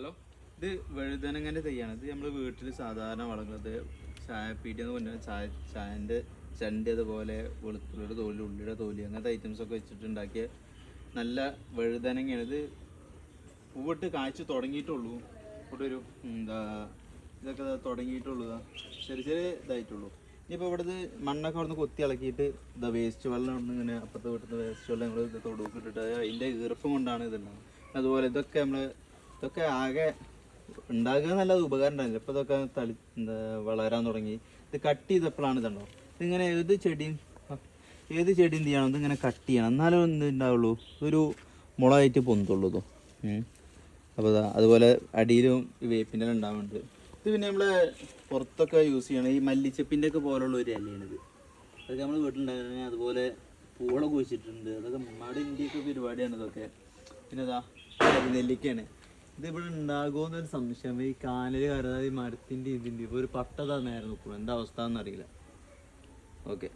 Hello. ഇത് വഴുതനങ്ങന്റെ തൈയാണ്. ഇത് നമ്മൾ വീട്ടിൽ സാധാരണ വളർന്നത് ചായപ്പീടിയെന്ന് പറഞ്ഞാൽ ചായ ചായന്റെ ചണ്ടി അതുപോലെ വെളുത്തുള്ളിയുടെ തോൽ ഉള്ളിയുടെ തോൽ അങ്ങനത്തെ ഐറ്റംസ് ഒക്കെ വെച്ചിട്ടുണ്ടാക്കിയ നല്ല വഴുതനങ്ങയാണ്. ഇത് പൂവിട്ട് കാഴ്ച തുടങ്ങിയിട്ടുള്ളൂ. ഇവിടെ ഒരു എന്താ ഇതൊക്കെ തുടങ്ങിയിട്ടുള്ളൂ. ചെറിയ ചെറിയ ഇതായിട്ടുള്ളൂ. ഇനിയിപ്പോൾ ഇവിടുന്ന് മണ്ണൊക്കെ അവിടുന്ന് കൊത്തി ഇളക്കിയിട്ട് ഇതാ വേസ്റ്റ് വെള്ളം ഉണ്ട് ഇങ്ങനെ അപ്പുറത്തെ വീട്ടിൽ വേസ്റ്റ് വെള്ളം ഞങ്ങൾ തൊടുക്കിട്ടിട്ട് അതിന്റെ ഈർപ്പം കൊണ്ടാണ് ഇതുണ്ടാകുന്നത് അതുപോലെ ഇതൊക്കെ നമ്മൾ ഇതൊക്കെ ആകെ ഉണ്ടാകുക നല്ല ഉപകാരം ഉണ്ടായില്ല ഇപ്പോൾ ഇതൊക്കെ തളി വളരാൻ തുടങ്ങി. ഇത് കട്ട് ചെയ്തപ്പോഴാണ് ഇതുണ്ടോ? ഇതിങ്ങനെ ഏത് ചെടിയും ഏത് ചെടി എന്ത് ചെയ്യണം? ഇതിങ്ങനെ കട്ട് ചെയ്യണം. എന്നാലും എന്ത് ഉണ്ടാവുള്ളൂ? ഒരു മുളകായിട്ട് പൊന്തുള്ളൂ ഇതോ. അപ്പോൾ അതുപോലെ അടിയിലും ഈ വേപ്പിന്റെ ഉണ്ടാവുന്നുണ്ട്. ഇത് പിന്നെ നമ്മൾ പുറത്തൊക്കെ യൂസ് ചെയ്യണം ഈ മല്ലിച്ചപ്പിന്റെ ഒക്കെ പോലുള്ള ഒരു ഇലയാണിത് അതൊക്കെ നമ്മൾ വീട്ടിലുണ്ടാകുന്ന അതുപോലെ പൂളൊക്കെ കുഴിച്ചിട്ടുണ്ട്. അതൊക്കെ നമ്മുടെ ഇന്ത്യയൊക്കെ പരിപാടിയാണ് ഇതൊക്കെ. പിന്നെ ഇതാ നെല്ലിക്കയാണ്. ഇത് ഇവിടെ ഉണ്ടാകുമെന്നൊരു സംശയം. ഈ കാനൽ കരുതാതെ ഈ മരത്തിന്റെ ഇതിന്റെ ഇപ്പോൾ ഒരു പട്ട നിൽക്കണം എന്താ അവസ്ഥ എന്നറിയില്ല. ഓക്കെ.